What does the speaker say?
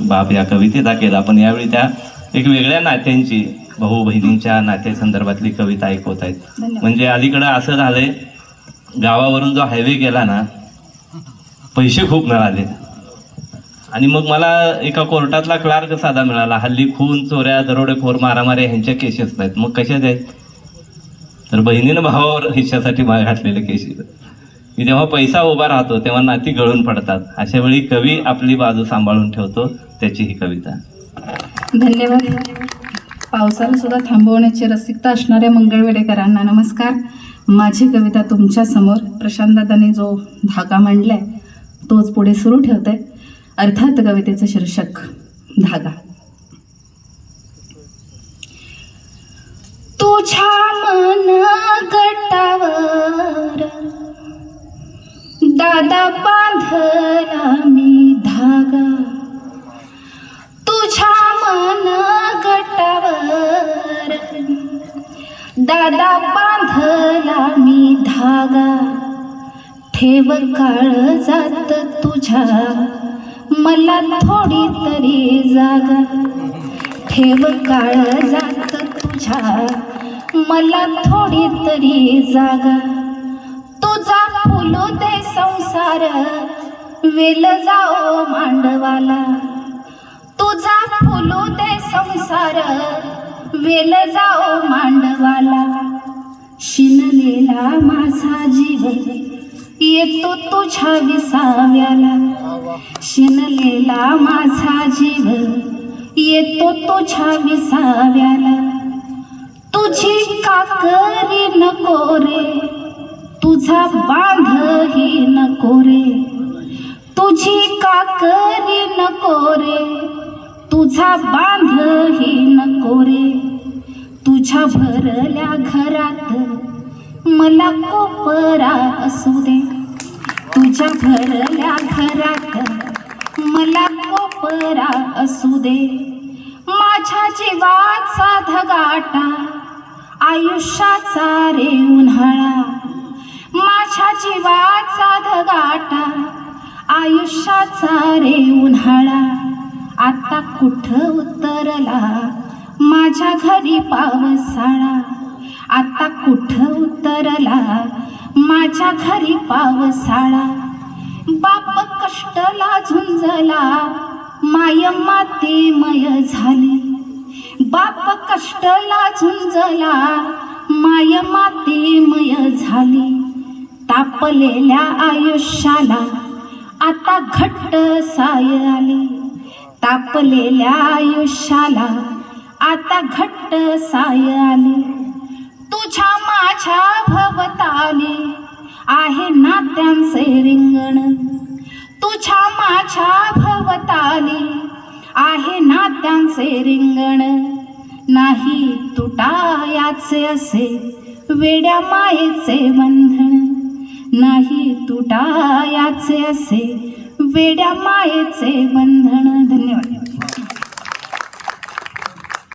बाप या कवितेचा केला. पण यावेळी त्या एक वेगळ्या नात्यांची भाऊ बहिणींच्या नात्यासंदर्भातली कविता ऐकवत आहेत. म्हणजे अलीकडं असं झालंय गावावरून जो हायवे गेला ना पैसे खूप मिळाले. आणि मग मला एका कोर्टातला क्लार्क साधा मिळाला हल्ली खून चोऱ्या दरोडेखोर मारामाऱ्या ह्यांच्या केसेस आहेत मग कशात आहेत? तर बहिणीनं भावावर हिश्श्यासाठी माग घातलेले केसेस की जेव्हा पैसा उभा राहतो तेव्हा नाती गळून पडतात. अशा वेळी कवी आपली बाजू सांभाळून ठेवतो त्याची ही कविता. धन्यवाद. पावसाला सुद्धा थांबवण्याची रसिकता असणाऱ्या मंगळवेडेकरांना नमस्कार. माझी कविता तुमच्यासमोर. प्रशांतदादांनी जो धागा मांडलाय तोच पुढे सुरू ठेवते अर्थात कवितेचं शीर्षक धागा. तुझ्या मन गटावर दादा बांधला मी धागा. तुझ्या मन गटावर दादा बांधला मी धागा. ठेव काळ जात तुझ्या मला थोडी तरी जागा. ठेव काळ जात तुझ्या मला थोडी तरी जागा. तुझा फुलो दे संसार वेल जाओ मांडवाला. तुझा फुलू दे संसार वेल जाओ मांडवाला. शिनलेला माझा जीव येतो तुझ्या विसाव्याला. शिनलेला माझा जीव येतो तुझ्या विसाव्याला. तुझी काकरी नको रे. तुझा बांध ही नको रे. तुझी काकरी नको रे. तुझा बांध ही नको रे. तुझ्या भरल्या घरात मला कोपरा असू दे. तुझ्या भरल्या घरात मला कोपरा असू दे. माझ्या जीवाचा धगाटा आयुष्याचा रे उन्हाळा. माझ्या जीवाचा धगाटा आयुष्याचा रे उन्हाळा. आता कुठं उतरला? माझ्या घरी पावसाळा. आता कुठं उतरला? माझ्या घरी पावसाळा. बाप कष्टला झुंजला माय मातेमय झाली. बाप कष्टला झुंजला माय मातेमय झाली. तापलेल्या आयुष्याला आता घट्ट साय आली. तापलेल्या आयुष्याला आता घट्ट साय आली. तुझ्या माझ्या भवताली आहे नात्यांचे रिंगण. तुझ्या माझ्या भवताली आहे नात्यांचे रिंगण. नाही तुटायाचे असे वेड्या मायेचे बंधन. नाही तुटायाचे असे वेड्या मायेचे बंधन. धन्यवाद.